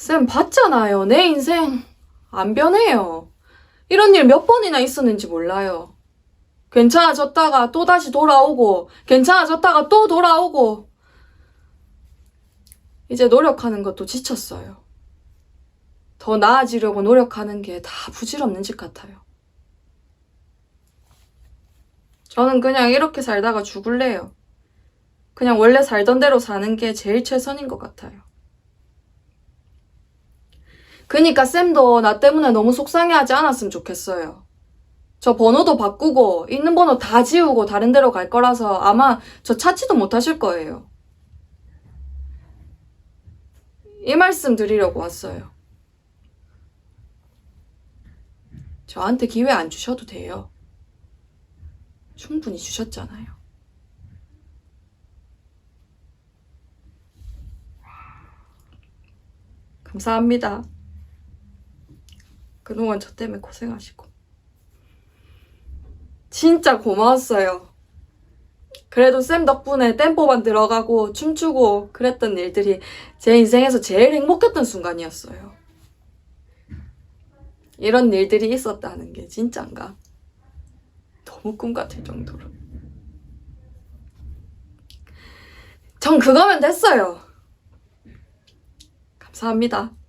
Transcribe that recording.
쌤 봤잖아요. 내 인생 안 변해요. 이런 일 몇 번이나 있었는지 몰라요. 괜찮아졌다가 또 다시 돌아오고, 괜찮아졌다가 또 돌아오고. 이제 노력하는 것도 지쳤어요. 더 나아지려고 노력하는 게 다 부질없는 짓 같아요. 저는 그냥 이렇게 살다가 죽을래요. 그냥 원래 살던 대로 사는 게 제일 최선인 것 같아요. 그니까 쌤도 나 때문에 너무 속상해하지 않았으면 좋겠어요. 저 번호도 바꾸고 있는 번호 다 지우고 다른 데로 갈 거라서 아마 저 찾지도 못하실 거예요. 이 말씀 드리려고 왔어요. 저한테 기회 안 주셔도 돼요. 충분히 주셨잖아요. 감사합니다. 그동안 저 때문에 고생하시고. 진짜 고마웠어요. 그래도 쌤 덕분에 tempo만 들어가고 춤추고 그랬던 일들이 제 인생에서 제일 행복했던 순간이었어요. 이런 일들이 있었다는 게 진짠가? 너무 꿈 같을 정도로. 전 그거면 됐어요. 감사합니다.